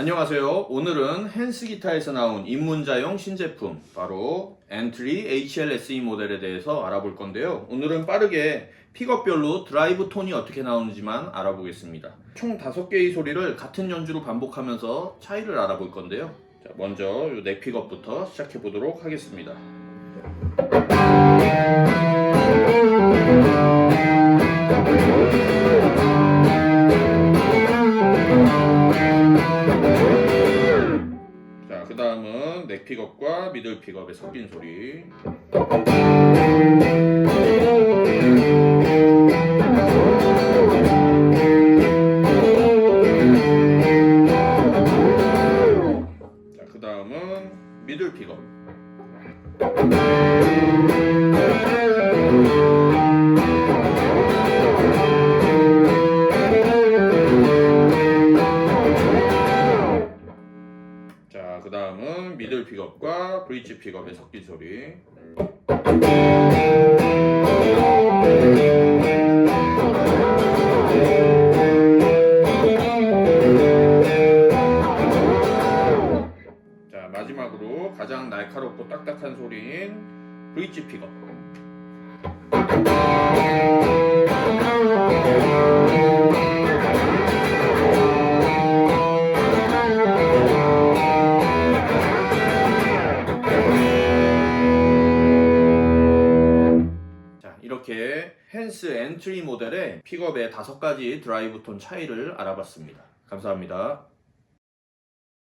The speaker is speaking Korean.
안녕하세요. 오늘은 헨스 기타에서 나온 입문자용 신제품 바로 엔트리 HLSE 모델에 대해서 알아볼 건데요. 오늘은 빠르게 픽업별로 드라이브 톤이 어떻게 나오는지만 알아보겠습니다. 총 5개의 소리를 같은 연주로 반복하면서 차이를 알아볼 건데요. 자, 먼저 넥 픽업부터 시작해 보도록 하겠습니다. 다음은 넥 픽업과 미들 픽업의 섞인 소리. 자, 그 다음은 미들 픽업. 자, 그 다음은 미들 픽업과 브릿지 픽업의 섞인 소리. 자, 마지막으로 가장 날카롭고 딱딱한 소리인 브릿지 픽업. 이렇게 헨스 엔트리 모델의 픽업의 다섯 가지 드라이브 톤 차이를 알아봤습니다. 감사합니다.